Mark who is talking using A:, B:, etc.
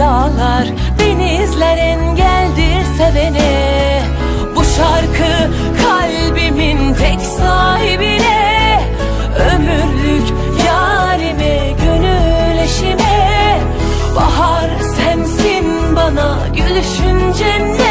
A: dağlar denizler engeldir sevene Bu şarkı kalbimin tek sahibine. Ömürlük yarime gönül eşime. Bahar sensin bana gülüşün cennet.